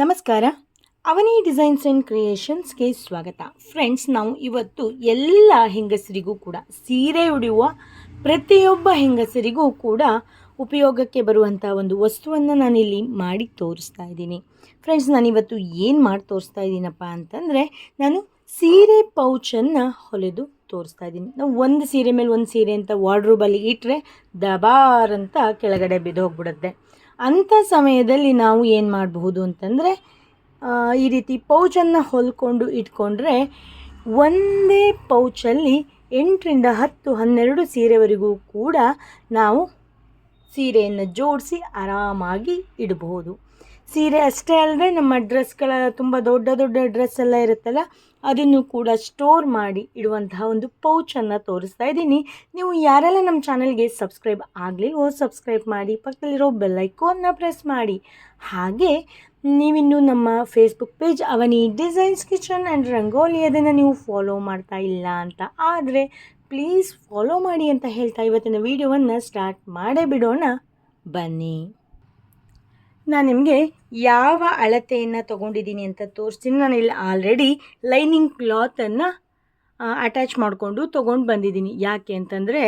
ನಮಸ್ಕಾರ. ಅವನಿ designs and ಕ್ರಿಯೇಷನ್ಸ್ಗೆ ಸ್ವಾಗತ. Friends, ನಾವು ಇವತ್ತು ಎಲ್ಲ ಹೆಂಗಸರಿಗೂ ಕೂಡ, ಸೀರೆ ಉಡಿಯುವ ಪ್ರತಿಯೊಬ್ಬ ಹೆಂಗಸರಿಗೂ ಕೂಡ ಉಪಯೋಗಕ್ಕೆ ಬರುವಂಥ ಒಂದು ವಸ್ತುವನ್ನು ನಾನಿಲ್ಲಿ ಮಾಡಿ ತೋರಿಸ್ತಾ ಇದ್ದೀನಿ. ಫ್ರೆಂಡ್ಸ್, ನಾನಿವತ್ತು ಏನು ಮಾಡಿ ತೋರಿಸ್ತಾ ಇದ್ದೀನಪ್ಪ ಅಂತಂದರೆ, ನಾನು ಸೀರೆ ಪೌಚನ್ನು ಹೊಲೆದು ತೋರಿಸ್ತಾ ಇದ್ದೀನಿ. ನಾವು ಒಂದು ಸೀರೆ ಮೇಲೆ ಒಂದು ಸೀರೆ ಅಂತ ವಾರ್ಡ್ರೂಬಲ್ಲಿ ಇಟ್ಟರೆ ದಬಾರ್ ಅಂತ ಕೆಳಗಡೆ ಬಿದ್ದು ಹೋಗ್ಬಿಡುತ್ತೆ ಅಂಥ ಸಮಯದಲ್ಲಿ ನಾವು ಏನು ಮಾಡಬಹುದು ಅಂತಂದರೆ ಈ ರೀತಿ ಪೌಚನ್ನು ಹೊಲ್ಕೊಂಡು ಇಟ್ಕೊಂಡ್ರೆ ಒಂದೇ ಪೌಚಲ್ಲಿ ಎಂಟರಿಂದ ಹತ್ತು, ಹನ್ನೆರಡು ಸೀರೆವರೆಗೂ ಕೂಡ ನಾವು ಸೀರೆಯನ್ನು ಜೋಡಿಸಿ ಆರಾಮಾಗಿ ಇಡಬಹುದು. ಸೀರೆ ಅಷ್ಟೇ ಅಲ್ಲದೆ ನಮ್ಮ ಡ್ರೆಸ್ಗಳ ತುಂಬ ದೊಡ್ಡ ದೊಡ್ಡ ಡ್ರೆಸ್ ಎಲ್ಲ ಇರುತ್ತಲ್ಲ ಅದನ್ನು ಕೂಡ ಸ್ಟೋರ್ ಮಾಡಿ ಇಡುವಂತಹ ಒಂದು ಪೌಚನ್ನು ತೋರಿಸ್ತಾ ಇದ್ದೀನಿ. ನೀವು ಯಾರೆಲ್ಲ ನಮ್ಮ ಚಾನಲ್ಗೆ ಸಬ್ಸ್ಕ್ರೈಬ್ ಆಗಲಿಲ್ವೋ ಸಬ್ಸ್ಕ್ರೈಬ್ ಮಾಡಿ, ಪಕ್ಕದಲ್ಲಿರೋ ಬೆಲ್ಲೈಕೋನ್ನ ಪ್ರೆಸ್ ಮಾಡಿ. ಹಾಗೆ, ನೀವಿನ್ನು ನಮ್ಮ Facebook page Avani designs kitchen and rangoli ಅದನ್ನು ನೀವು ಫಾಲೋ ಮಾಡ್ತಾ ಇಲ್ಲ ಅಂತ ಆದರೆ ಪ್ಲೀಸ್ ಫಾಲೋ ಮಾಡಿ ಅಂತ ಹೇಳ್ತಾ ಇವತ್ತಿನ ವಿಡಿಯೋವನ್ನು ಸ್ಟಾರ್ಟ್ ಮಾಡೇ ಬಿಡೋಣ. ಬನ್ನಿ. ನಾನು ನಿಮಗೆ ಯಾವ ಅಳತೆಯನ್ನು ತೊಗೊಂಡಿದ್ದೀನಿ ಅಂತ ತೋರಿಸ್ತೀನಿ. ನಾನು ಇಲ್ಲಿ ಆಲ್ರೆಡಿ ಲೈನಿಂಗ್ ಕ್ಲಾತನ್ನು ಅಟ್ಯಾಚ್ ಮಾಡಿಕೊಂಡು ತೊಗೊಂಡು ಬಂದಿದ್ದೀನಿ. ಯಾಕೆ ಅಂತಂದರೆ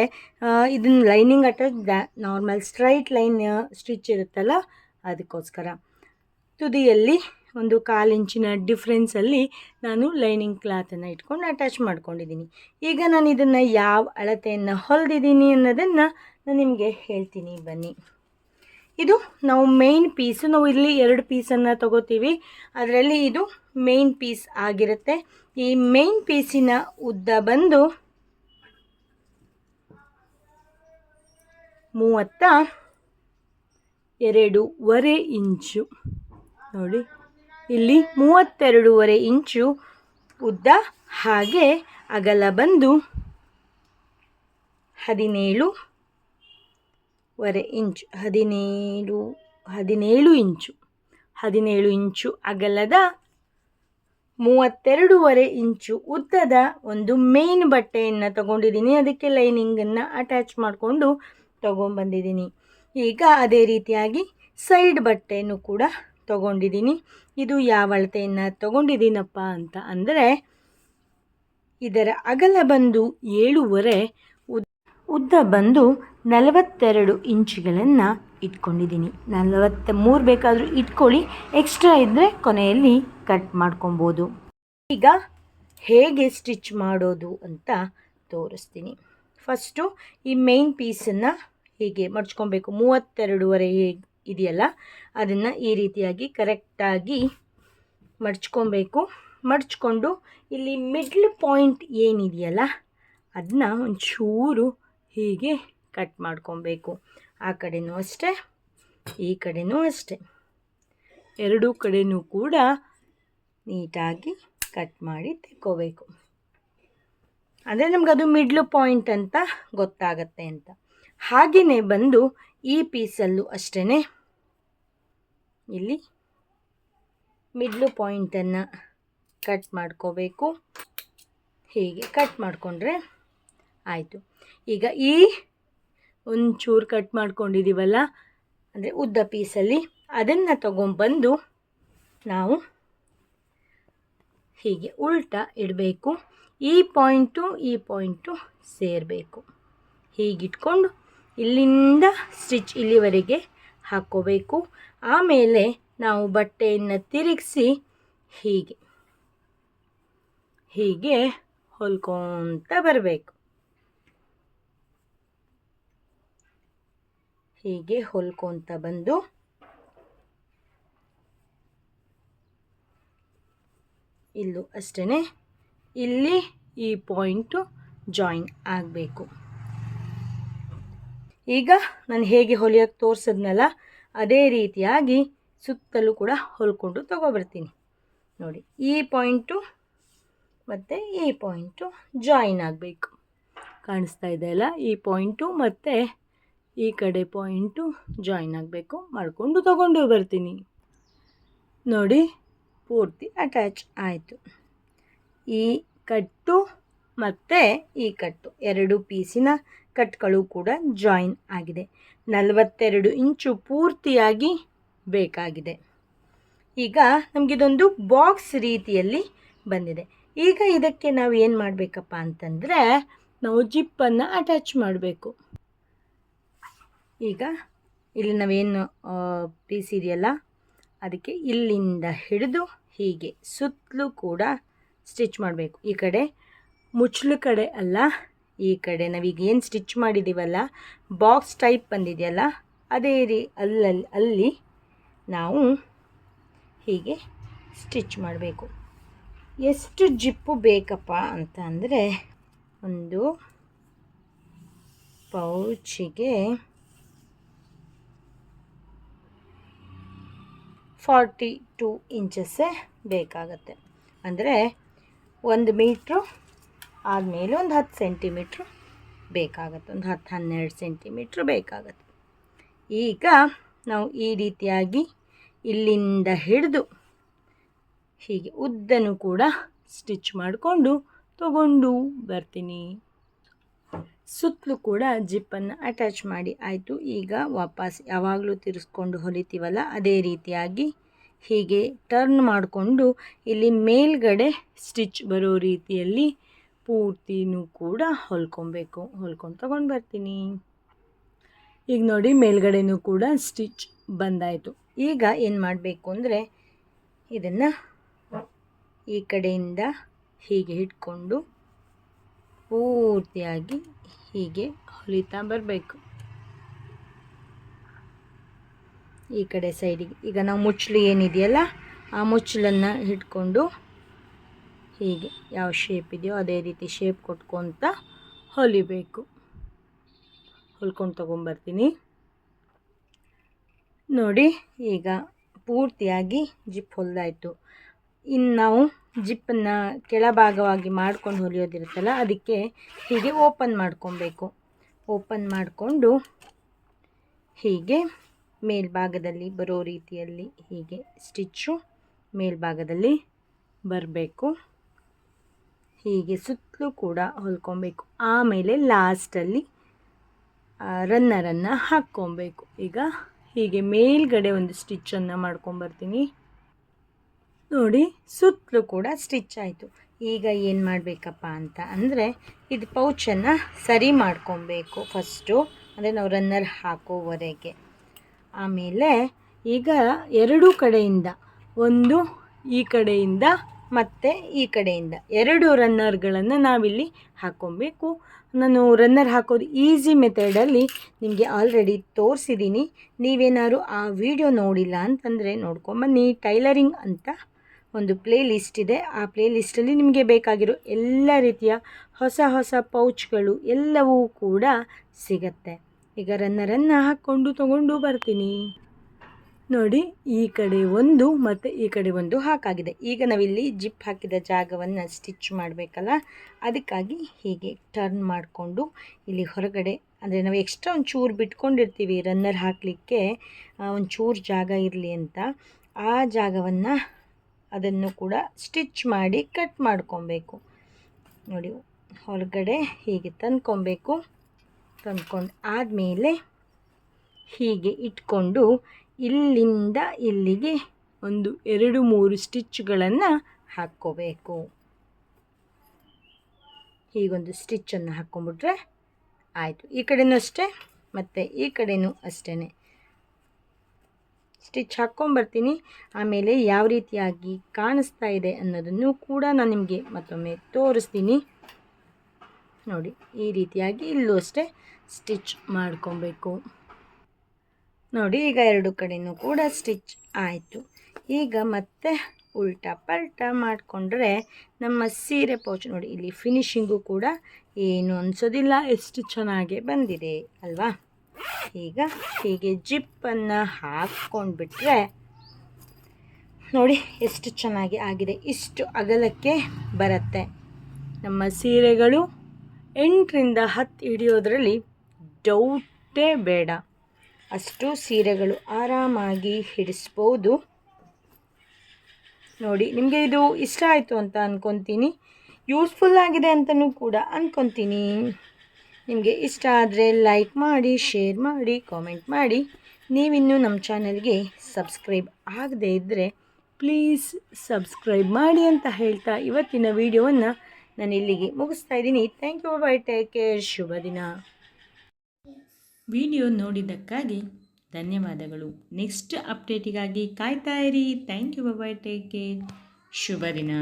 ಇದನ್ನು lining attach normal straight line stitch ಇರುತ್ತಲ್ಲ, ಅದಕ್ಕೋಸ್ಕರ. ತುದಿಯಲ್ಲಿ ಒಂದು ಕಾಲು ಇಂಚಿನ ಡಿಫ್ರೆನ್ಸಲ್ಲಿ ನಾನು ಲೈನಿಂಗ್ ಕ್ಲಾತನ್ನು ಇಟ್ಕೊಂಡು ಅಟ್ಯಾಚ್ ಮಾಡ್ಕೊಂಡಿದ್ದೀನಿ. ಈಗ ನಾನು ಇದನ್ನು ಯಾವ ಅಳತೆಯನ್ನು ಹೊಲಿದಿದ್ದೀನಿ ಅನ್ನೋದನ್ನು ನಾನು ನಿಮಗೆ ಹೇಳ್ತೀನಿ. ಬನ್ನಿ. ಇದು ನಾವು ಮೇಯ್ನ್ ಪೀಸು ನಾವು ಇಲ್ಲಿ ಎರಡು ಪೀಸನ್ನು ತಗೋತೀವಿ. ಅದರಲ್ಲಿ ಇದು ಮೇಯ್ನ್ ಪೀಸ್ ಆಗಿರುತ್ತೆ. ಈ ಮೇಯ್ನ್ ಪೀಸಿನ ಉದ್ದ ಬಂದು ಮೂವತ್ತ ಎರಡೂವರೆ ಇಂಚು. ನೋಡಿ, ಇಲ್ಲಿ ಮೂವತ್ತೆರಡೂವರೆ ಇಂಚು ಉದ್ದ ಹಾಗೆ ಅಗಲ ಬಂದು ಹದಿನೇಳು ವರೆ ಇಂಚು, ಹದಿನೇಳು ಹದಿನೇಳು ಇಂಚು. ಹದಿನೇಳು ಇಂಚು ಅಗಲದ ಮೂವತ್ತೆರಡೂವರೆ ಇಂಚು ಉದ್ದದ ಒಂದು ಮೇನ್ ಬಟ್ಟೆಯನ್ನು ತಗೊಂಡಿದ್ದೀನಿ. ಅದಕ್ಕೆ ಲೈನಿಂಗನ್ನು ಅಟ್ಯಾಚ್ ಮಾಡಿಕೊಂಡು ತಗೊಂಬಂದಿದ್ದೀನಿ ಈಗ ಅದೇ ರೀತಿಯಾಗಿ ಸೈಡ್ ಬಟ್ಟೆಯನ್ನು ಕೂಡ ತಗೊಂಡಿದ್ದೀನಿ. ಇದು ಯಾವ ಅಳತೆಯನ್ನು ತಗೊಂಡಿದ್ದೀನಪ್ಪ ಅಂತ ಅಂದರೆ, ಇದರ ಅಗಲ ಬಂದು ಏಳೂವರೆ ಉದ್ದ ಬಂದು ನಲವತ್ತೆರಡು ಇಂಚುಗಳನ್ನು ಇಟ್ಕೊಂಡಿದ್ದೀನಿ. ನಲವತ್ತ ಮೂರು ಬೇಕಾದರೂ ಇಟ್ಕೊಳ್ಳಿ ಎಕ್ಸ್ಟ್ರಾ ಇದ್ದರೆ ಕೊನೆಯಲ್ಲಿ ಕಟ್ ಮಾಡ್ಕೊಬೋದು. ಈಗ ಹೇಗೆ ಸ್ಟಿಚ್ ಮಾಡೋದು ಅಂತ ತೋರಿಸ್ತೀನಿ. ಫಸ್ಟು ಈ ಮೇನ್ ಪೀಸನ್ನು ಹೀಗೆ ಮಡ್ಚ್ಕೊಬೇಕು ಮೂವತ್ತೆರಡೂವರೆ ಹೇಗೆ ಇದೆಯಲ್ಲ, ಅದನ್ನು ಈ ರೀತಿಯಾಗಿ ಕರೆಕ್ಟಾಗಿ ಮಡ್ಚ್ಕೊಬೇಕು ಮಡ್ಚ್ಕೊಂಡು ಇಲ್ಲಿ ಮಿಡ್ಲ್ ಪಾಯಿಂಟ್ ಏನಿದೆಯಲ್ಲ, ಅದನ್ನ ಒಂಚೂರು ಹೀಗೆ ಕಟ್ ಮಾಡ್ಕೊಬೇಕು. ಆ ಕಡೆನೂ ಅಷ್ಟೇ, ಈ ಕಡೆನೂ ಅಷ್ಟೇ. ಎರಡೂ ಕಡೆನೂ ಕೂಡ ನೀಟಾಗಿ ಕಟ್ ಮಾಡಿ ತೆಕ್ಕೋಬೇಕು. ಅಂದರೆ ನಮ್ಗೆ ಅದು ಮಿಡ್ಲ್ ಪಾಯಿಂಟ್ ಅಂತ ಗೊತ್ತಾಗತ್ತೆ ಅಂತ. ಹಾಗೆಯೇ ಬಂದು ಈ ಪೀಸಲ್ಲೂ ಅಷ್ಟೇ ಇಲ್ಲಿ ಮಿಡ್ಲು ಪಾಯಿಂಟನ್ನು ಕಟ್ ಮಾಡ್ಕೋಬೇಕು. ಹೀಗೆ ಕಟ್ ಮಾಡಿಕೊಂಡ್ರೆ ಆಯಿತು. ಈಗ ಈ ಒಂಚೂರು ಕಟ್ ಮಾಡ್ಕೊಂಡಿದ್ದೀವಲ್ಲ ಅಂದರೆ ಉದ್ದ ಪೀಸಲ್ಲಿ ಅದನ್ನು ತಗೊಂಬಂದು ನಾವು ಹೀಗೆ ಉಲ್ಟಾ ಇಡಬೇಕು. ಈ ಪಾಯಿಂಟು ಈ ಪಾಯಿಂಟು ಸೇರಬೇಕು. ಹೀಗಿಟ್ಕೊಂಡು ಇಲ್ಲಿಂದ ಸ್ಟಿಚ್ ಇಲ್ಲಿವರೆಗೆ ಹಾಕ್ಕೋಬೇಕು. ಆಮೇಲೆ ನಾವು ಬಟ್ಟೆಯನ್ನು ತಿರುಗಿಸಿ ಹೀಗೆ ಹೀಗೆ ಹೊಲ್ಕೊತ ಬರಬೇಕು. ಹೀಗೆ ಹೊಲ್ಕೊಂತ ಬಂದು ಇಲ್ಲೂ ಅಷ್ಟೇ ಇಲ್ಲಿ ಈ ಪಾಯಿಂಟು ಜಾಯಿನ್ ಆಗಬೇಕು. ಈಗ ನಾನು ಹೇಗೆ ಹೊಲಿಯೋಕ್ಕೆ ತೋರಿಸಿದ್ನಲ್ಲ, ಅದೇ ರೀತಿಯಾಗಿ ಸುತ್ತಲೂ ಕೂಡ ಹೊಲ್ಕೊಂಡು ತಗೊಬರ್ತೀನಿ. ನೋಡಿ, ಈ ಪಾಯಿಂಟು ಮತ್ತು ಈ ಪಾಯಿಂಟು ಜಾಯಿನ್ ಆಗಬೇಕು. ಕಾಣಿಸ್ತಾ ಇದೆ ಅಲ್ಲ, ಈ ಪಾಯಿಂಟು ಮತ್ತು ಈ ಕಡೆ ಪಾಯಿಂಟು ಜಾಯಿನ್ ಆಗಬೇಕು. ಮಾಡಿಕೊಂಡು ತಗೊಂಡು ಬರ್ತೀನಿ. ನೋಡಿ, ಪೂರ್ತಿ ಅಟ್ಯಾಚ್ ಆಯಿತು. ಈ ಕಟ್ಟು ಮತ್ತು ಈ ಕಟ್ಟು, ಎರಡು ಪೀಸಿನ ಕಟ್ಗಳು ಕೂಡ ಜಾಯಿನ್ ಆಗಿದೆ. ನಲವತ್ತೆರಡು ಇಂಚು ಪೂರ್ತಿಯಾಗಿ ಬೇಕಾಗಿದೆ. ಈಗ ನಮಗಿದೊಂದು ಬಾಕ್ಸ್ ರೀತಿಯಲ್ಲಿ ಬಂದಿದೆ. ಈಗ ಇದಕ್ಕೆ ನಾವು ಏನು ಮಾಡಬೇಕಪ್ಪ ಅಂತಂದರೆ, ನಾವು ಜಿಪ್ಪನ್ನು ಅಟ್ಯಾಚ್ ಮಾಡಬೇಕು. ಈಗ ಇಲ್ಲಿ ನಾವೇನು ಪೀಸ್ ಇದೆಯಲ್ಲ ಅದಕ್ಕೆ ಇಲ್ಲಿಂದ ಹಿಡಿದು ಹೀಗೆ ಸುತ್ತಲೂ ಕೂಡ ಸ್ಟಿಚ್ ಮಾಡಬೇಕು. ಈ ಕಡೆ ಮುಚ್ಚಲು ಕಡೆ ಅಲ್ಲ, ಈ ಕಡೆ ನಾವೀಗ ಏನು ಸ್ಟಿಚ್ ಮಾಡಿದ್ದೀವಲ್ಲ ಬಾಕ್ಸ್ ಟೈಪ್ ಬಂದಿದೆಯಲ್ಲ, ಅದೇ ರೀ ಅಲ್ಲಲ್ಲಿ, ಅಲ್ಲಿ ನಾವು ಹೀಗೆ ಸ್ಟಿಚ್ ಮಾಡಬೇಕು. ಎಷ್ಟು ಜಿಪ್ಪು ಬೇಕಪ್ಪ ಅಂತ ಅಂದರೆ ಒಂದು ಪೌಚಿಗೆ ಫಾರ್ಟಿ ಟೂ ಇಂಚಸ್ಸೇ ಬೇಕಾಗತ್ತೆ. ಅಂದರೆ ಒಂದು ಮೀಟ್ರು ಆದಮೇಲೆ ಒಂದು ಹತ್ತು ಸೆಂಟಿಮೀಟ್ರು ಬೇಕಾಗತ್ತೆ. ಒಂದು ಹತ್ತು ಹನ್ನೆರಡು ಸೆಂಟಿಮೀಟ್ರ್ ಬೇಕಾಗತ್ತೆ. ಈಗ ನಾವು ಈ ರೀತಿಯಾಗಿ ಇಲ್ಲಿಂದ ಹಿಡಿದು ಹೀಗೆ ಉದ್ದನೂ ಕೂಡ ಸ್ಟಿಚ್ ಮಾಡಿಕೊಂಡು ತಗೊಂಡು ಬರ್ತೀನಿ. ಸುತ್ತಲೂ ಕೂಡ ಜಿಪ್ಪನ್ನು ಅಟ್ಯಾಚ್ ಮಾಡಿ ಆಯಿತು. ಈಗ ವಾಪಸ್ ಯಾವಾಗಲೂ ತಿರ್ಸ್ಕೊಂಡು ಹೊಲಿತೀವಲ್ಲ, ಅದೇ ರೀತಿಯಾಗಿ ಹೀಗೆ ಟರ್ನ್ ಮಾಡಿಕೊಂಡು ಇಲ್ಲಿ ಮೇಲ್ಗಡೆ ಸ್ಟಿಚ್ ಬರೋ ರೀತಿಯಲ್ಲಿ ಪೂರ್ತಿನೂ ಕೂಡ ಹೊಲ್ಕೊಬೇಕು. ಹೊಲ್ಕೊಂಡು ತಗೊಂಡು ಬರ್ತೀನಿ. ಈಗ ನೋಡಿ ಮೇಲ್ಗಡೆನೂ ಕೂಡ ಸ್ಟಿಚ್ ಬಂದಾಯಿತು. ಈಗ ಏನು ಮಾಡಬೇಕು ಅಂದರೆ ಇದನ್ನು ಈ ಕಡೆಯಿಂದ ಹೀಗೆ ಇಟ್ಕೊಂಡು ಪೂರ್ತಿಯಾಗಿ ಹೀಗೆ ಹೊಲಿತಾ ಬರಬೇಕು. ಈ ಕಡೆ ಸೈಡಿಗೆ ಈಗ ನಾವು ಮುಚ್ಚಲು ಏನಿದೆಯಲ್ಲ, ಆ ಮುಚ್ಚಲನ್ನು ಹಿಡ್ಕೊಂಡು ಹೀಗೆ ಯಾವ ಶೇಪ್ ಇದೆಯೋ ಅದೇ ರೀತಿ ಶೇಪ್ ಕೊಟ್ಕೊತ ಹೊಲಿಬೇಕು. ಹೊಲ್ಕೊಂಡು ತೊಗೊಂಬರ್ತೀನಿ. ನೋಡಿ, ಈಗ ಪೂರ್ತಿಯಾಗಿ ಜಿಪ್ ಹೊಲ್ದಾಯಿತು. ಇನ್ನು ನಾವು ಜಿಪ್ಪನ್ನು ಕೆಳಭಾಗವಾಗಿ ಮಾಡ್ಕೊಂಡು ಹೊಲಿಯೋದಿರುತ್ತಲ್ಲ ಅದಕ್ಕೆ ಹೀಗೆ ಓಪನ್ ಮಾಡ್ಕೊಬೇಕು. ಓಪನ್ ಮಾಡಿಕೊಂಡು ಹೀಗೆ ಮೇಲ್ಭಾಗದಲ್ಲಿ ಬರೋ ರೀತಿಯಲ್ಲಿ ಹೀಗೆ ಸ್ಟಿಚ್ಚು ಮೇಲ್ಭಾಗದಲ್ಲಿ ಬರಬೇಕು. ಹೀಗೆ ಸುತ್ತಲೂ ಕೂಡ ಹೊಲ್ಕೊಬೇಕು. ಆಮೇಲೆ ಲಾಸ್ಟಲ್ಲಿ ರನ್ನರನ್ನು ಹಾಕ್ಕೊಬೇಕು. ಈಗ ಹೀಗೆ ಮೇಲ್ಗಡೆ ಒಂದು ಸ್ಟಿಚ್ಚನ್ನು ಮಾಡ್ಕೊಂಬರ್ತೀನಿ. ನೋಡಿ, ಸುತ್ತಲೂ ಕೂಡ ಸ್ಟಿಚ್ ಆಯಿತು. ಈಗ ಏನು ಮಾಡಬೇಕಪ್ಪ ಅಂತ ಅಂದರೆ, ಇದು ಪೌಚನ್ನು ಸರಿ ಮಾಡ್ಕೊಬೇಕು ಫಸ್ಟು ಅಂದರೆ ನಾವು ರನ್ನರ್ ಹಾಕೋವರೆಗೆ. ಆಮೇಲೆ ಈಗ ಎರಡೂ ಕಡೆಯಿಂದ, ಒಂದು ಈ ಕಡೆಯಿಂದ, ಮತ್ತು ಈ ಕಡೆಯಿಂದ ಎರಡು ರನ್ನರ್ಗಳನ್ನು ನಾವಿಲ್ಲಿ ಹಾಕ್ಕೊಬೇಕು ನಾನು ರನ್ನರ್ ಹಾಕೋದು ಈಸಿ ಮೆಥಡಲ್ಲಿ ನಿಮಗೆ ಆಲ್ರೆಡಿ ತೋರಿಸಿದ್ದೀನಿ ನೀವೇನಾದ್ರು ಆ ವಿಡಿಯೋ ನೋಡಿಲ್ಲ ಅಂತಂದರೆ ನೋಡ್ಕೊಂಬನ್ನಿ. ಟೈಲರಿಂಗ್ ಅಂತ ಒಂದು ಪ್ಲೇ ಲಿಸ್ಟ್ ಇದೆ. ಆ ಪ್ಲೇ ಲಿಸ್ಟಲ್ಲಿ ನಿಮಗೆ ಬೇಕಾಗಿರೋ ಎಲ್ಲ ರೀತಿಯ ಹೊಸ ಹೊಸ ಪೌಚ್ಗಳು ಎಲ್ಲವೂ ಕೂಡ ಸಿಗತ್ತೆ. ಈಗ ರನ್ನರನ್ನು ಹಾಕ್ಕೊಂಡು ತಗೊಂಡು ಬರ್ತೀನಿ. ನೋಡಿ, ಈ ಕಡೆ ಒಂದು ಮತ್ತು ಈ ಕಡೆ ಒಂದು ಹಾಕಾಗಿದೆ. ಈಗ ನಾವಿಲ್ಲಿ ಜಿಪ್ ಹಾಕಿದ ಜಾಗವನ್ನು ಸ್ಟಿಚ್ ಮಾಡಬೇಕಲ್ಲ? ಅದಕ್ಕಾಗಿ ಹೀಗೆ ಟರ್ನ್ ಮಾಡಿಕೊಂಡು ಇಲ್ಲಿ ಹೊರಗಡೆ, ಅಂದರೆ ನಾವು ಎಕ್ಸ್ಟ್ರಾ ಒಂದು ಚೂರು ಬಿಟ್ಕೊಂಡಿರ್ತೀವಿ ರನ್ನರ್ ಹಾಕಲಿಕ್ಕೆ ಒಂದು ಚೂರು ಜಾಗ ಇರಲಿ ಅಂತ. ಆ ಜಾಗವನ್ನು ಅದನ್ನು ಕೂಡ ಸ್ಟಿಚ್ ಮಾಡಿ ಕಟ್ ಮಾಡ್ಕೊಬೇಕು. ನೋಡಿ, ಹೊರಗಡೆ ಹೀಗೆ ತಂದ್ಕೊಬೇಕು. ತಂದ್ಕೊಂಡು ಆದಮೇಲೆ ಹೀಗೆ ಇಟ್ಕೊಂಡು ಇಲ್ಲಿಂದ ಇಲ್ಲಿಗೆ ಒಂದು ಎರಡು ಮೂರು ಸ್ಟಿಚ್ಗಳನ್ನು ಹಾಕ್ಕೋಬೇಕು. ಹೀಗೊಂದು ಸ್ಟಿಚ್ಚನ್ನು ಹಾಕ್ಕೊಂಬಿಟ್ರೆ ಆಯಿತು. ಈ ಕಡೆಯೂ ಅಷ್ಟೇ, ಮತ್ತು ಈ ಕಡೆಯೂ ಅಷ್ಟೇ ಸ್ಟಿಚ್ ಹಾಕ್ಕೊಂಬರ್ತೀನಿ ಆಮೇಲೆ ಯಾವ ರೀತಿಯಾಗಿ ಕಾಣಿಸ್ತಾ ಇದೆ ಅನ್ನೋದನ್ನು ಕೂಡ ನಾನು ನಿಮಗೆ ಮತ್ತೊಮ್ಮೆ ತೋರಿಸ್ತೀನಿ. ನೋಡಿ, ಈ ರೀತಿಯಾಗಿ ಇಲ್ಲೂ ಅಷ್ಟೇ ಸ್ಟಿಚ್ ಮಾಡ್ಕೊಬೇಕು. ನೋಡಿ, ಈಗ ಎರಡು ಕಡೆಯೂ ಕೂಡ ಸ್ಟಿಚ್ ಆಯಿತು. ಈಗ ಮತ್ತೆ ಉಲ್ಟಾ ಪಲ್ಟಾ ಮಾಡಿಕೊಂಡ್ರೆ ನಮ್ಮ ಸೀರೆ ಪೌಚ್, ನೋಡಿ, ಇಲ್ಲಿ ಫಿನಿಶಿಂಗು ಕೂಡ ಏನು ಅನಿಸೋದಿಲ್ಲ. ಎಷ್ಟು ಚೆನ್ನಾಗೆ ಬಂದಿದೆ, ಅಲ್ವಾ? ಈಗ ಹೀಗೆ ಜಿಪ್ಪನ್ನು ಹಾಕ್ಕೊಂಡ್ಬಿಟ್ರೆ, ನೋಡಿ ಎಷ್ಟು ಚೆನ್ನಾಗಿ ಆಗಿದೆ, ಇಷ್ಟು ಅಗಲಕ್ಕೆ ಬರುತ್ತೆ. ನಮ್ಮ ಸೀರೆಗಳು ಎಂಟರಿಂದ ಹತ್ತು ಹಿಡಿಯೋದ್ರಲ್ಲಿ ಡೌಟೇ ಬೇಡ. ಅಷ್ಟು ಸೀರೆಗಳು ಆರಾಮಾಗಿ ಹಿಡಿಸ್ಬೋದು. ನೋಡಿ, ನಿಮಗೆ ಇದು ಇಷ್ಟ ಆಯಿತು ಅಂತ ಅಂದ್ಕೊತೀನಿ ಯೂಸ್ಫುಲ್ ಆಗಿದೆ ಅಂತಲೂ ಕೂಡ ಅಂದ್ಕೊತೀನಿ ನಿಮಗೆ ಇಷ್ಟ ಆದರೆ ಲೈಕ್ ಮಾಡಿ ಶೇರ್ ಮಾಡಿ ಕಾಮೆಂಟ್ ಮಾಡಿ. ನೀವಿನ್ನೂ ನಮ್ಮ ಚಾನಲ್ಗೆ ಸಬ್ಸ್ಕ್ರೈಬ್ ಆಗದೇ ಇದ್ದರೆ ಪ್ಲೀಸ್ ಸಬ್ಸ್ಕ್ರೈಬ್ ಮಾಡಿ ಅಂತ ಹೇಳ್ತಾ ಇವತ್ತಿನ ವಿಡಿಯೋವನ್ನು ನಾನು ಇಲ್ಲಿಗೆ ಮುಗಿಸ್ತಾ ಇದ್ದೀನಿ. Thank you bye take care ಶುಭ ದಿನ. ವಿಡಿಯೋ ನೋಡಿದ್ದಕ್ಕಾಗಿ ಧನ್ಯವಾದಗಳು. ನೆಕ್ಸ್ಟ್ ಅಪ್ಡೇಟಿಗಾಗಿ ಕಾಯ್ತಾ ಇರಿ. Thank you bye take care ಶುಭ ದಿನ.